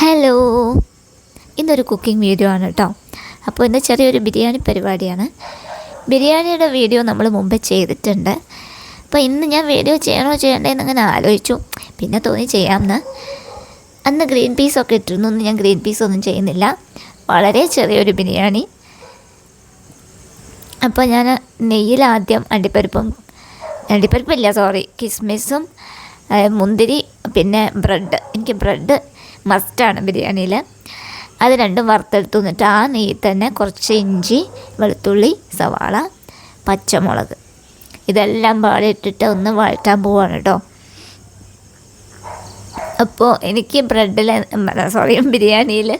Hello ഇന്നൊരു cooking video ആണ് കേട്ടോ. അപ്പോൾ ഇന്ന് ചെറിയൊരു ബിരിയാണി പരിപാടിയാണ്. ബിരിയാണിയുടെ വീഡിയോ നമ്മൾ മുമ്പ് ചെയ്തിട്ടുണ്ട്. അപ്പോൾ ഇന്ന് ഞാൻ വീഡിയോ ചെയ്യണോ ചെയ്യണ്ടേന്ന് അങ്ങനെ ആലോചിച്ചു. പിന്നെ തോന്നി ചെയ്യാമെന്ന്. അന്ന് ഗ്രീൻ പീസൊക്കെ ഇട്ടിരുന്നു. ഞാൻ ഗ്രീൻ പീസ് ഒന്നും ചെയ്യുന്നില്ല. വളരെ ചെറിയൊരു ബിരിയാണി. അപ്പോൾ ഞാൻ നെയ്യിൽ ആദ്യം അണ്ടിപ്പരിപ്പും അണ്ടിപ്പരിപ്പില്ല സോറി കിസ്മിസും മുന്തിരി പിന്നെ ബ്രെഡ്. എനിക്ക് ബ്രെഡ് മസ്റ്റാണ് ബിരിയാണിയിൽ. അത് രണ്ടും വറുത്തെടുത്ത് എന്നിട്ട് ആ നെയ്യിൽ തന്നെ കുറച്ച് ഇഞ്ചി വെളുത്തുള്ളി സവാള പച്ചമുളക്. ഇതെല്ലാം പാടിയിട്ടിട്ട് ഒന്ന് വഴറ്റാൻ പോവാണ് കേട്ടോ. അപ്പോൾ എനിക്ക് ബ്രെഡിൽ സോറി ബിരിയാണിയിൽ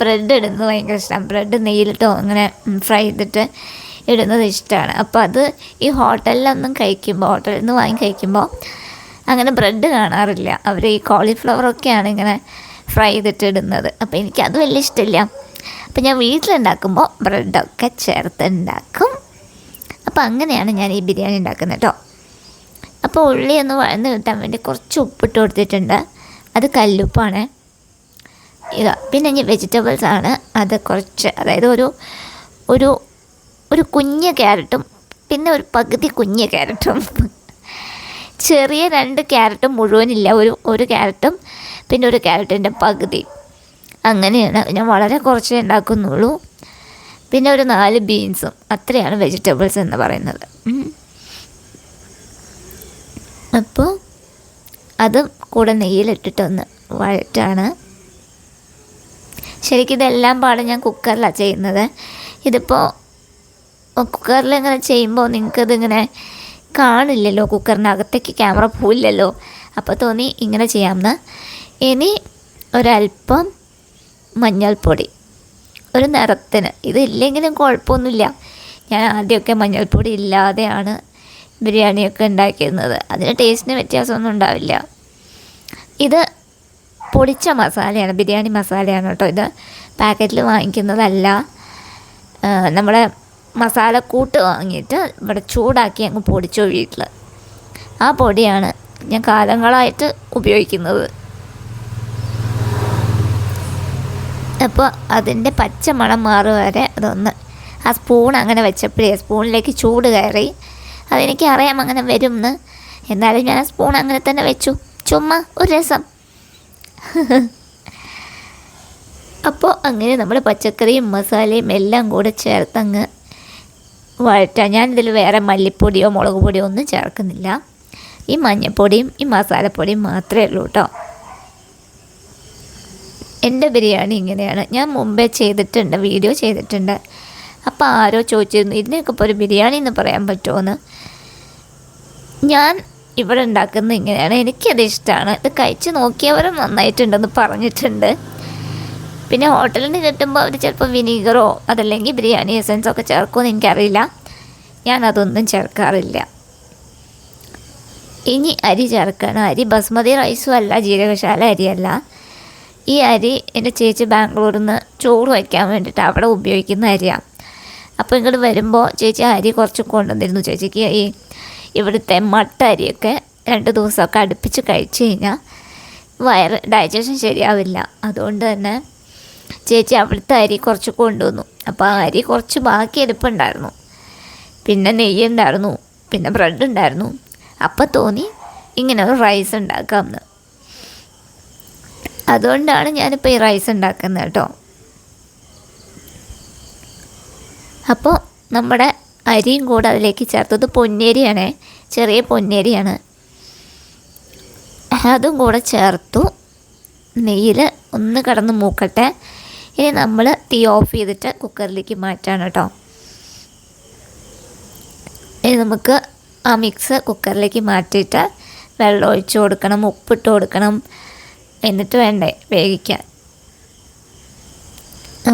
ബ്രെഡ് ഇടുന്നത് ഭയങ്കര ഇഷ്ടമാണ് ബ്രെഡ് നെയ്യിലിട്ടോ അങ്ങനെ ഫ്രൈ ചെയ്തിട്ട് ഇടുന്നത് ഇഷ്ടമാണ് അപ്പോൾ അത് ഈ ഹോട്ടലിലൊന്നും കഴിക്കുമ്പോൾ ഹോട്ടലിൽ നിന്ന് വാങ്ങി കഴിക്കുമ്പോൾ അങ്ങനെ ബ്രെഡ് കാണാറില്ല. അവർ ഈ കോളിഫ്ലവറൊക്കെയാണ് ഇങ്ങനെ ഫ്രൈ ചെയ്തിട്ട് ഇടുന്നത്. അപ്പോൾ എനിക്കത് വലിയ ഇഷ്ടമില്ല അപ്പോൾ ഞാൻ വീട്ടിലുണ്ടാക്കുമ്പോൾ ബ്രെഡൊക്കെ ചേർത്ത് ഉണ്ടാക്കും അപ്പോൾ അങ്ങനെയാണ് ഞാൻ ഈ ബിരിയാണി ഉണ്ടാക്കുന്നത് കേട്ടോ അപ്പോൾ ഉള്ളി ഒന്ന് വഴന്ന് കിട്ടാൻ വേണ്ടി കുറച്ച് ഉപ്പിട്ട് കൊടുത്തിട്ടുണ്ട്. അത് കല്ലുപ്പാണ്. ഇതാ പിന്നെ ഇനി വെജിറ്റബിൾസ് ആണ്. അത് കുറച്ച് അതായത് ഒരു ഒരു ഒരു കുഞ്ഞ് ക്യാരറ്റും പിന്നെ ഒരു പകുതി കുഞ്ഞ് ക്യാരറ്റും ചെറിയ രണ്ട് ക്യാരറ്റ് മുഴുവനില്ല. ഒരു ഒരു ക്യാരറ്റും പിന്നെ ഒരു ക്യാരറ്റിന്റെ പകുതി. അങ്ങനെയാണ്. ഞാൻ വളരെ കുറച്ചേ ഉണ്ടാക്കുന്നുള്ളൂ. പിന്നെ ഒരു നാല് ബീൻസും. അത്രയാണ് വെജിറ്റബിൾസ് എന്ന് പറയുന്നത്. അപ്പോൾ അതും കൂടെ നെയ്യിലിട്ടിട്ടൊന്ന് വഴറ്റാണ്. ശരിക്കും ഇതെല്ലാം പാടെ ഞാൻ കുക്കറിലാണ് ചെയ്യുന്നത്. ഇതിപ്പോൾ കുക്കറിൽ ഇങ്ങനെ ചെയ്യുമ്പോൾ നിങ്ങൾക്കതിങ്ങനെ കാണില്ലല്ലോ കുക്കറിനകത്തേക്ക് ക്യാമറ പോയില്ലല്ലോ അപ്പോൾ തോന്നി ഇങ്ങനെ ചെയ്യാമെന്ന്. ഇനി ഒരല്പം മഞ്ഞൾപ്പൊടി. ഒരു നിറത്തിന്. ഇതില്ലെങ്കിലും കുഴപ്പമൊന്നുമില്ല. ഞാൻ ആദ്യമൊക്കെ മഞ്ഞൾപ്പൊടി ഇല്ലാതെയാണ് ബിരിയാണിയൊക്കെ ഉണ്ടാക്കിയിരുന്നത്. അതിന് ടേസ്റ്റിന് വ്യത്യാസമൊന്നും ഉണ്ടാവില്ല. ഇത് പൊടിച്ച മസാലയാണ് ബിരിയാണി മസാലയാണ് കേട്ടോ ഇത്. പാക്കറ്റിൽ വാങ്ങിക്കുന്നതല്ല. നമ്മുടെ മസാലക്കൂട്ട് വാങ്ങിയിട്ട് ഇവിടെ ചൂടാക്കി അങ്ങ് പൊടിച്ചു വീട്ടിൽ ആ പൊടിയാണ് ഞാൻ കാലങ്ങളായിട്ട് ഉപയോഗിക്കുന്നത്. അപ്പോൾ അതിന്റെ പച്ച മണം മാറും വരെ അതൊന്ന് ആ സ്പൂൺ അങ്ങനെ വെച്ചപ്പോഴേ സ്പൂണിലേക്ക് ചൂട് കയറി. അതെനിക്ക് അറിയാം അങ്ങനെ വരും എന്ന് എന്നാലും ഞാൻ സ്പൂൺ അങ്ങനെ തന്നെ വെച്ചു. ചുമ്മാ ഒരു രസം. അപ്പോൾ അങ്ങനെ നമ്മൾ പച്ചക്കറിയും മസാലയും എല്ലാം കൂടെ ചേർത്തങ്ങ് വഴറ്റാം ഞാനിതിൽ വേറെ മല്ലിപ്പൊടിയോ മുളക് പൊടിയോ ഒന്നും ചേർക്കുന്നില്ല. ഈ മഞ്ഞൾപ്പൊടിയും ഈ മസാലപ്പൊടിയും മാത്രമേ ഉള്ളൂ കേട്ടോ എന്റെ ബിരിയാണി ഇങ്ങനെയാണ്. ഞാൻ മുമ്പേ ചെയ്തിട്ടുണ്ട് വീഡിയോ ചെയ്തിട്ടുണ്ട്. അപ്പോൾ ആരോ ചോദിച്ചിരുന്നു ഇതിനൊക്കെ ഇപ്പോൾ ഒരു ബിരിയാണി എന്ന് പറയാൻ പറ്റുമോയെന്ന് ഞാൻ ഇവിടെ ഉണ്ടാക്കുന്നത് ഇങ്ങനെയാണ്. എനിക്കത് ഇഷ്ടമാണ് ഇത് കഴിച്ച് നോക്കിയവരും നന്നായിട്ടുണ്ടെന്ന് പറഞ്ഞിട്ടുണ്ട്. പിന്നെ ഹോട്ടലിൽ നിന്ന് കിട്ടുമ്പോൾ അവർ ചിലപ്പോൾ വിനീഗറോ അതല്ലെങ്കിൽ ബിരിയാണി എസൻസോ ഒക്കെ ചേർക്കുമെന്ന് എനിക്കറിയില്ല. ഞാൻ അതൊന്നും ചേർക്കാറില്ല. ഇനി അരി ചേർക്കണം. അരി ബസ്മതി റൈസും അല്ല ജീരകശാല അരിയല്ല. ഈ അരി എന്റെ ചേച്ചി ബാംഗ്ലൂരിൽ നിന്ന് ചോറ് വയ്ക്കാൻ വേണ്ടിയിട്ട് അവിടെ ഉപയോഗിക്കുന്ന അരിയാണ് അപ്പോൾ ഇങ്ങോട്ട് വരുമ്പോൾ ചേച്ചി അരി കുറച്ച് കൊണ്ടുവന്നിരുന്നു. ചേച്ചിക്ക് ഈ ഇവിടുത്തെ മട്ട അരിയൊക്കെ രണ്ട് ദിവസമൊക്കെ അടുപ്പിച്ച് കഴിച്ച് കഴിഞ്ഞാൽ വയറ് ഡൈജഷൻ ശരിയാവില്ല. അതുകൊണ്ട് തന്നെ ചേച്ചി അവിടുത്തെ അരി കുറച്ച് കൊണ്ടുവന്നു. അപ്പോൾ ആ അരി കുറച്ച് ബാക്കി എടുപ്പുണ്ടായിരുന്നു പിന്നെ നെയ്യ് ഉണ്ടായിരുന്നു. പിന്നെ ബ്രെഡ് ഉണ്ടായിരുന്നു. അപ്പം തോന്നി ഇങ്ങനെ ഒരു റൈസ് ഉണ്ടാക്കാമെന്ന്. അതുകൊണ്ടാണ് ഞാനിപ്പോൾ ഈ റൈസ് ഉണ്ടാക്കുന്നത് കേട്ടോ. അപ്പോൾ നമ്മുടെ അരിയും കൂടെ അതിലേക്ക് ചേർത്തത് പൊന്നേരിയാണേ. ചെറിയ പൊന്നേരിയാണ്. അതും കൂടെ ചേർത്തു. നെയ്യിൽ ഒന്ന് കടന്ന് മൂക്കട്ടെ. ഇനി നമ്മൾ തീ ഓഫ് ചെയ്തിട്ട് കുക്കറിലേക്ക് മാറ്റാണ് കേട്ടോ ഇനി നമുക്ക് ആ മിക്സ് കുക്കറിലേക്ക് മാറ്റിയിട്ട് വെള്ളം ഒഴിച്ച് കൊടുക്കണം ഉപ്പിട്ട് കൊടുക്കണം. എന്നിട്ട് വേണ്ടേ വേവിക്കാൻ.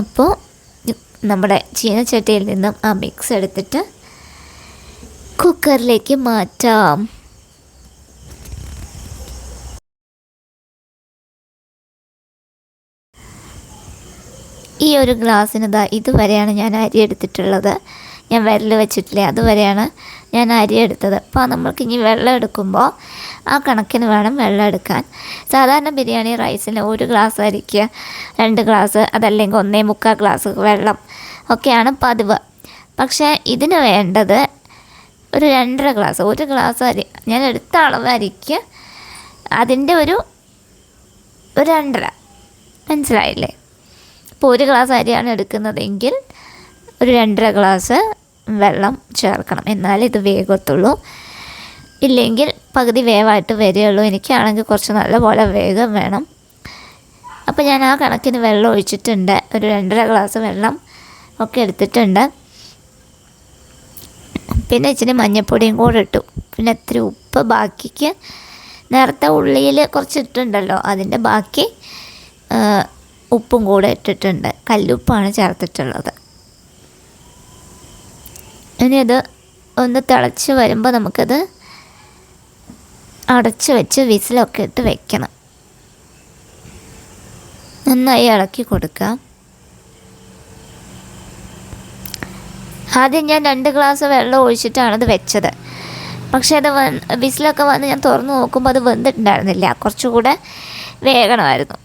അപ്പോൾ നമ്മുടെ ചീനച്ചട്ടിയിൽ നിന്നും ആ മിക്സ് എടുത്തിട്ട് കുക്കറിലേക്ക് മാറ്റാം. ഈ ഒരു ഗ്ലാസ്സിന് ഇതാ ഇതുവരെയാണ് ഞാൻ അരി എടുത്തിട്ടുള്ളത്. ഞാൻ വിരൽ വെച്ചിട്ടില്ലേ അതുവരെയാണ് ഞാൻ അരി എടുത്തത്. അപ്പോൾ നമ്മൾക്ക് ഇനി വെള്ളം എടുക്കുമ്പോൾ ആ കണക്കിന് വേണം വെള്ളം എടുക്കാൻ. സാധാരണ ബിരിയാണി റൈസിന് ഒരു ഗ്ലാസ് അരിക്ക് രണ്ട് ഗ്ലാസ് അതല്ലെങ്കിൽ ഒന്നേ മുക്കാൽ ഗ്ലാസ് വെള്ളം ഒക്കെയാണ് പതിവ്. പക്ഷേ ഇതിന് വേണ്ടത് ഒരു രണ്ടര ഗ്ലാസ് ഒരു ഗ്ലാസ് അരി. ഞാൻ എടുത്ത അളവ് അരിക്ക് അതിന്റെ ഒരു രണ്ടര. മനസ്സിലായില്ലേ? ഇപ്പോൾ ഒരു ഗ്ലാസ് അരിയാണ് എടുക്കുന്നതെങ്കിൽ ഒരു രണ്ടര ഗ്ലാസ് വെള്ളം ചേർക്കണം. എന്നാലേ ഇത് വേഗത്തുള്ളൂ ഇല്ലെങ്കിൽ പകുതി വേവായിട്ട് വരികയുള്ളൂ. എനിക്കാണെങ്കിൽ കുറച്ച് നല്ലപോലെ വേഗം വേണം. അപ്പോൾ ഞാൻ ആ കണക്കിന് വെള്ളം ഒഴിച്ചിട്ടുണ്ട്. ഒരു രണ്ടര ഗ്ലാസ് വെള്ളം ഒക്കെ എടുത്തിട്ടുണ്ട്. പിന്നെ ഇച്ചിരി മഞ്ഞൾപ്പൊടിയും കൂടെ ഇട്ടു. പിന്നെ ഇത്തിരി ഉപ്പ് ബാക്കിക്ക് നേരത്തെ ഉള്ളിയിൽ കുറച്ച് ഇട്ടുണ്ടല്ലോ അതിന്റെ ബാക്കി ഉപ്പും കൂടെ ഇട്ടിട്ടുണ്ട്. കല്ലുപ്പാണ് ചേർത്തിട്ടുള്ളത്. ഇനി അത് ഒന്ന് തിളച്ച് വരുമ്പോൾ നമുക്കത് അടച്ച് വെച്ച് വിസിലൊക്കെ ഇട്ട് വെക്കണം. നന്നായി ഇളക്കി കൊടുക്കാം ആദ്യം ഞാൻ രണ്ട് ഗ്ലാസ് വെള്ളം ഒഴിച്ചിട്ടാണ് അത് വെച്ചത്. പക്ഷേ അത് വിസിലൊക്കെ വന്ന് ഞാൻ തുറന്നു നോക്കുമ്പോൾ അത് വെന്തിട്ടുണ്ടായിരുന്നില്ല. കുറച്ചുകൂടെ വേഗണമായിരുന്നു.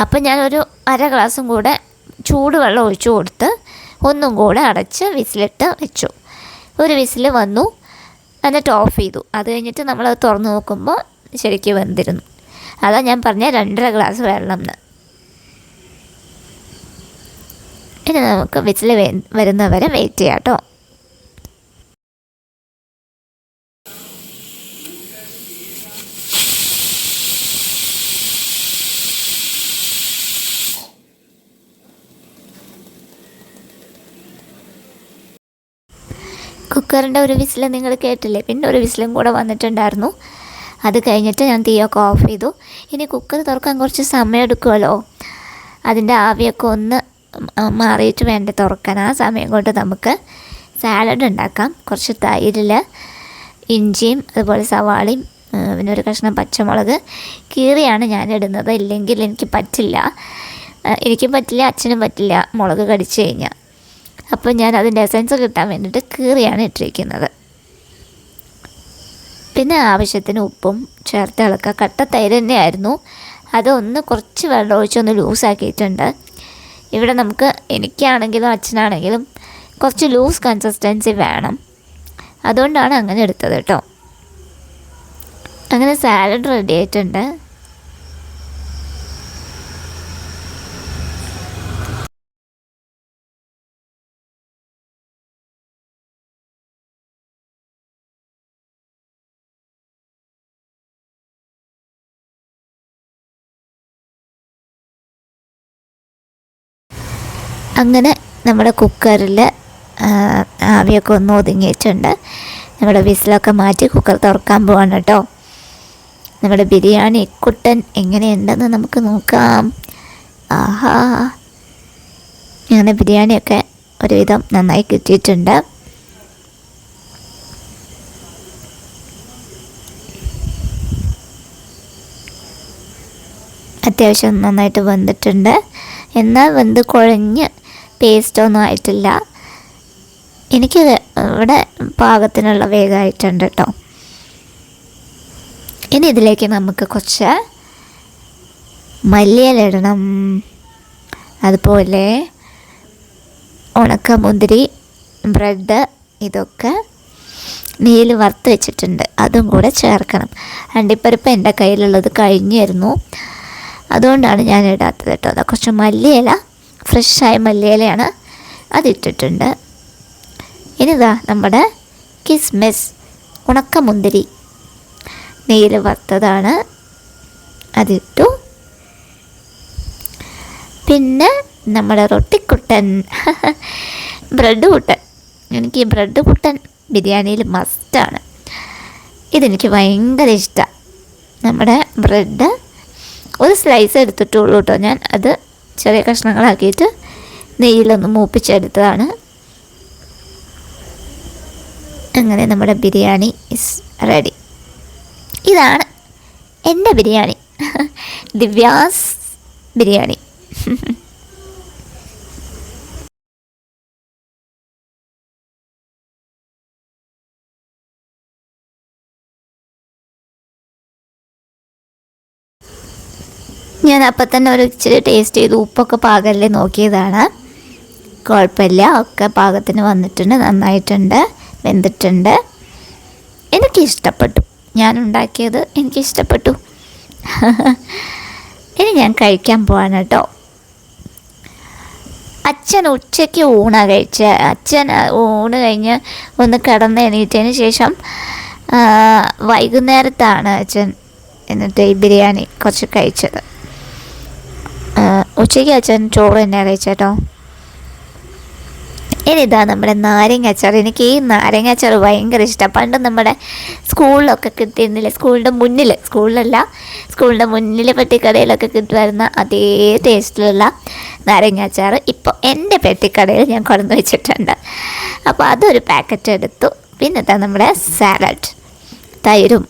അപ്പം ഞാനൊരു അര ഗ്ലാസും കൂടെ ചൂടുവെള്ളം ഒഴിച്ചു കൊടുത്ത് ഒന്നും കൂടെ അടച്ച് വിസിലിട്ട് വെച്ചു. ഒരു വിസിൽ വന്നു. എന്നിട്ട് ഓഫ് ചെയ്തു. അത് കഴിഞ്ഞിട്ട് നമ്മളത് തുറന്നു നോക്കുമ്പോൾ ശരിക്കും വെന്തിരുന്നു. അതാ ഞാൻ പറഞ്ഞ രണ്ടര ഗ്ലാസ് വെള്ളം എന്ന്. ഇനി നമുക്ക് വിസിൽ വരുന്നവരെ വെയിറ്റ് ചെയ്യാം കേട്ടോ. കുക്കറിന്റെ ഒരു വിസിൽ നിങ്ങൾ കേട്ടില്ലേ? പിന്നെ ഒരു വിസിലും കൂടെ വന്നിട്ടുണ്ടായിരുന്നു. അത് കഴിഞ്ഞിട്ട് ഞാൻ തീയൊക്കെ ഓഫ് ചെയ്തു. ഇനി കുക്കർ തുറക്കാൻ കുറച്ച് സമയം എടുക്കുമല്ലോ? അതിന്റെ ആവിയൊക്കെ ഒന്ന് മാറിയിട്ട് വേണ്ട തുറക്കാൻ. ആ സമയം കൊണ്ട് നമുക്ക് സാലഡ് ഉണ്ടാക്കാം. കുറച്ച് തൈരിൽ ഇഞ്ചിയും അതുപോലെ സവാളയും പിന്നെ ഒരു കഷ്ണം പച്ചമുളക്. കീറിയാണ് ഞാൻ ഇടുന്നത്. ഇല്ലെങ്കിൽ എനിക്ക് പറ്റില്ല. എനിക്കും പറ്റില്ല അച്ഛനും പറ്റില്ല മുളക് കടിച്ചു കഴിഞ്ഞാൽ. അപ്പോൾ ഞാൻ അതിന്റെ എസൻസ് കിട്ടാൻ വേണ്ടിയിട്ട് കീറിയാണ് ഇട്ടിരിക്കുന്നത്. പിന്നെ ആവശ്യത്തിന് ഉപ്പും ചേർത്ത് ഇളക്കുക. കട്ട തൈര് തന്നെയായിരുന്നു. അതൊന്ന് കുറച്ച് വെള്ളം ഒഴിച്ചൊന്ന് ലൂസാക്കിയിട്ടുണ്ട് ഇവിടെ നമുക്ക് എനിക്കാണെങ്കിലും അച്ഛനാണെങ്കിലും കുറച്ച് ലൂസ് കൺസിസ്റ്റൻസി വേണം. അതുകൊണ്ടാണ് അങ്ങനെ എടുത്തത് കേട്ടോ. അങ്ങനെ സാലഡ് റെഡി ആയിട്ടുണ്ട്. അങ്ങനെ നമ്മുടെ കുക്കറിൽ ആവിയൊക്കെ ഒന്ന് ഒതുങ്ങിയിട്ടുണ്ട് നമ്മുടെ വിസിലൊക്കെ മാറ്റി കുക്കർ തുറക്കാൻ പോവാണ് കേട്ടോ. നമ്മുടെ ബിരിയാണി കുട്ടൻ എങ്ങനെയുണ്ടെന്ന് നമുക്ക് നോക്കാം. ആഹാ. അങ്ങനെ ബിരിയാണിയൊക്കെ ഒരുവിധം നന്നായി കിട്ടിയിട്ടുണ്ട്. അത്യാവശ്യം നന്നായിട്ട് വെന്തിട്ടുണ്ട് എന്നാൽ വെന്ത് കുഴഞ്ഞ് പേസ്റ്റൊന്നും ആയിട്ടില്ല. എനിക്ക് ഇവിടെ പാകത്തിനുള്ള വേഗമായിട്ടുണ്ട് കേട്ടോ ഇനി ഇതിലേക്ക് നമുക്ക് കുറച്ച് മല്ലിയിലിടണം അതുപോലെ ഉണക്കമുന്തിരി ബ്രെഡ് ഇതൊക്കെ നെയ്യിൽ വറുത്ത് വെച്ചിട്ടുണ്ട്. അതും കൂടെ ചേർക്കണം. അണ്ടിപ്പരിപ്പ് എന്റെ കയ്യിലുള്ളത് കഴിഞ്ഞിരുന്നു. അതുകൊണ്ടാണ് ഞാൻ ഇടാത്തത് കേട്ടോ. അതാ കുറച്ച് മല്ലിയില ഫ്രഷായ മല്ലിയിലയാണ് അതിട്ടിട്ടുണ്ട്. ഇനിതാ നമ്മുടെ കിസ്മിസ് ഉണക്കമുന്തിരി. നെയ്യിൽ വറുത്തതാണ്. അതിട്ടു. പിന്നെ നമ്മുടെ റൊട്ടിക്കുട്ടൻ ബ്രെഡ് കുട്ടൻ എനിക്ക് ഈ ബ്രെഡ് കുട്ടൻ ബിരിയാണിയിൽ മസ്റ്റാണ്. ഇതെനിക്ക് ഭയങ്കര ഇഷ്ടമാണ് നമ്മുടെ ബ്രെഡ് ഒരു സ്ലൈസ് എടുത്തിട്ടുള്ളൂ കേട്ടോ ഞാൻ അത് ചെറിയ കഷ്ണങ്ങളാക്കിയിട്ട് നെയ്യിലൊന്ന് മൂപ്പിച്ചെടുത്തതാണ്. അങ്ങനെ നമ്മുടെ ബിരിയാണി ഇസ് റെഡി ഇതാണ് എന്റെ ബിരിയാണി. ദിവ്യാസ് ബിരിയാണി. ഞാൻ അപ്പം തന്നെ ഒരു ഇച്ചിരി ടേസ്റ്റ് ചെയ്ത്. ഉപ്പൊക്കെ പാകല്ലേ നോക്കിയതാണ്. കുഴപ്പമില്ല. ഒക്കെ പാകത്തിന് വന്നിട്ടുണ്ട്. നന്നായിട്ടുണ്ട്. വെന്തിട്ടുണ്ട്. എനിക്കിഷ്ടപ്പെട്ടു ഞാൻ ഉണ്ടാക്കിയത് എനിക്കിഷ്ടപ്പെട്ടു ഇനി ഞാൻ കഴിക്കാൻ പോവാണ് കേട്ടോ. അച്ഛൻ ഉച്ചയ്ക്ക് ഊണാണ് കഴിച്ച. അച്ഛൻ ഊണ് കഴിഞ്ഞ് ഒന്ന് കിടന്ന് എണീറ്റതിന് ശേഷം വൈകുന്നേരത്താണ് അച്ഛൻ എന്നിട്ട് ഈ ബിരിയാണി കുറച്ച് കഴിച്ചത്. ഉച്ചയ്ക്ക് അച്ഛൻ ചോറ് തന്നെ കഴിച്ചേട്ടോ. ഇനിതാ നമ്മുടെ നാരങ്ങ അച്ചാർ. എനിക്ക് ഈ നാരങ്ങ അച്ചാർ ഭയങ്കര ഇഷ്ടമാണ് പണ്ട് നമ്മുടെ സ്കൂളിലൊക്കെ കിട്ടിയിരുന്നില്ല? സ്കൂളിന്റെ മുന്നിൽ സ്കൂളിലല്ല സ്കൂളിന്റെ മുന്നിൽ പെട്ടിക്കടയിലൊക്കെ കിട്ടുമായിരുന്ന അതേ ടേസ്റ്റിലുള്ള നാരങ്ങ അച്ചാർ ഇപ്പോൾ എന്റെ പെട്ടിക്കടയിൽ ഞാൻ കൊണ്ടു വെച്ചിട്ടുണ്ട്. അപ്പോൾ അതൊരു പാക്കറ്റ് എടുത്തു. പിന്നത്തെ നമ്മുടെ സാലഡ്. തൈരും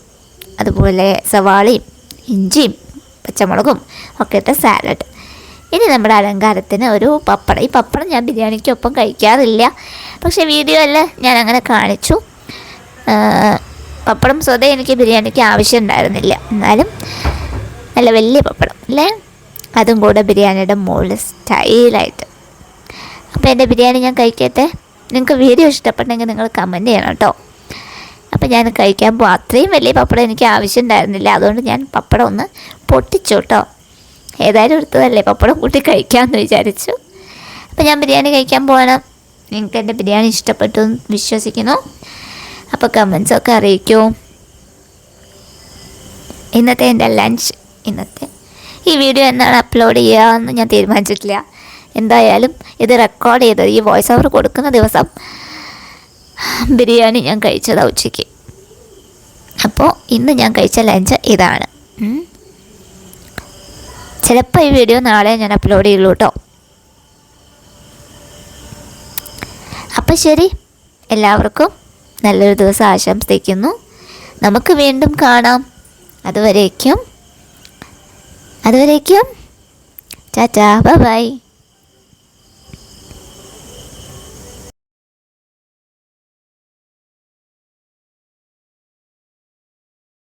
അതുപോലെ സവാളയും ഇഞ്ചിയും പച്ചമുളകും ഒക്കെ ഇട്ട സാലഡ്. ഇനി നമ്മുടെ അലങ്കാരത്തിന് ഒരു പപ്പടം. ഈ പപ്പടം ഞാൻ ബിരിയാണിക്കൊപ്പം കഴിക്കാറില്ല. പക്ഷേ വീഡിയോ അല്ല ഞാൻ അങ്ങനെ കാണിച്ചു. പപ്പടം സ്വതേ എനിക്ക് ബിരിയാണിക്ക് ആവശ്യം ഉണ്ടായിരുന്നില്ല. എന്നാലും നല്ല വലിയ പപ്പടം അല്ലേ? അതും കൂടെ ബിരിയാണിയുടെ മുകളിൽ സ്റ്റൈലായിട്ട്. അപ്പോൾ എന്റെ ബിരിയാണി ഞാൻ കഴിക്കട്ടെ. നിങ്ങൾക്ക് വീഡിയോ ഇഷ്ടപ്പെട്ടെങ്കിൽ നിങ്ങൾ കമന്റ് ചെയ്യണം കേട്ടോ. അപ്പോൾ ഞാൻ കഴിക്കാൻ പോകും അത്രയും വലിയ പപ്പടം എനിക്ക് ആവശ്യം ഉണ്ടായിരുന്നില്ല. അതുകൊണ്ട് ഞാൻ പപ്പടം ഒന്ന് പൊട്ടിച്ചു കേട്ടോ. ഏതായാലും എടുത്തതല്ലേ? പപ്പടം കൂട്ടി കഴിക്കാമെന്ന് വിചാരിച്ചു. അപ്പോൾ ഞാൻ ബിരിയാണി കഴിക്കാൻ പോകണം നിങ്ങൾക്ക് എന്റെ ബിരിയാണി ഇഷ്ടപ്പെട്ടു വിശ്വസിക്കുന്നു. അപ്പോൾ കമൻസൊക്കെ അറിയിക്കൂ. ഇന്നത്തെ എന്റെ ലഞ്ച് ഇന്നത്തെ ഈ വീഡിയോ എന്നാണ് അപ്ലോഡ് ചെയ്യാമെന്ന് ഞാൻ തീരുമാനിച്ചിട്ടില്ല. എന്തായാലും ഇത് റെക്കോർഡ് ചെയ്തത് ഈ വോയിസ് ഓവർ കൊടുക്കുന്ന ദിവസം ബിരിയാണി ഞാൻ കഴിച്ചതാണ് ഉച്ചയ്ക്ക്. അപ്പോൾ ഇന്ന് ഞാൻ കഴിച്ച ലഞ്ച് ഇതാണ്. ചിലപ്പോൾ ഈ വീഡിയോ നാളെ ഞാൻ അപ്ലോഡ് ചെയ്യുള്ളൂ കേട്ടോ അപ്പം ശരി എല്ലാവർക്കും നല്ലൊരു ദിവസം ആശംസിക്കുന്നു. നമുക്ക് വീണ്ടും കാണാം. അതുവരേക്കും അതുവരേക്കും ടാറ്റാ ബൈ